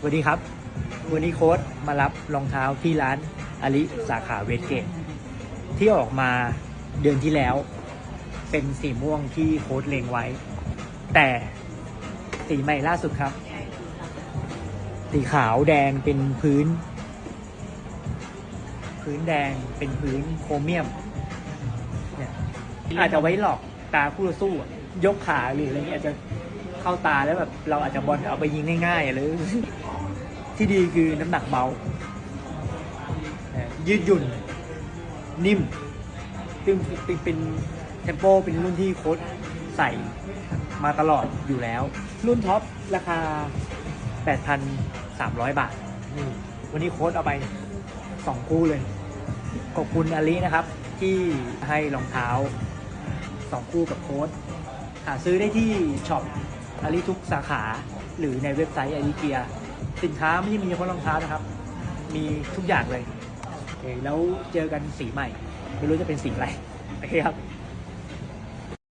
สวัสดีครับ วันนี้โค้ดมารับรองเท้าที่ร้านอลิสาขาเวสเกตที่ออกมาเดือนที่แล้ว เป็นสีม่วงที่โค้ดเลงไว้ แต่สีใหม่ล่าสุดครับ สีขาวแดงเป็นพื้น พื้นแดงเป็นพื้นโครเมียมเนี่ยอาจจะไว้หลอกตาคู่ต่อสู้ ยกขาหรืออะไรเงี้ยอาจจะ เข้าตาแล้วแบบเราอาจจะบอลเอาไปยิงง่ายๆหรือ ที่ดีคือน้ำหนักเบา ยืดหยุ่น นิ่มซึ่งเป็นเป็นเทมโปเป็นรุ่นที่โค้ดใส่มาตลอดอยู่แล้ว รุ่นท็อปราคา 8,300 บาท วันนี้โค้ดเอาไป 2 คู่เลย ขอบคุณอาลีนะครับ ที่ให้รองเท้า 2 คู่กับโค้ดหาซื้อได้ที่ช็อป อาลีทุกสาขาหรือในเว็บไซต์อาลีเกียสินค้าไม่ใช่มีเฉพาะรองเท้านะครับ มีทุกอย่างเลยโอเคแล้วเจอกันสีใหม่ ไม่รู้จะเป็นสีอะไรโอเคครับ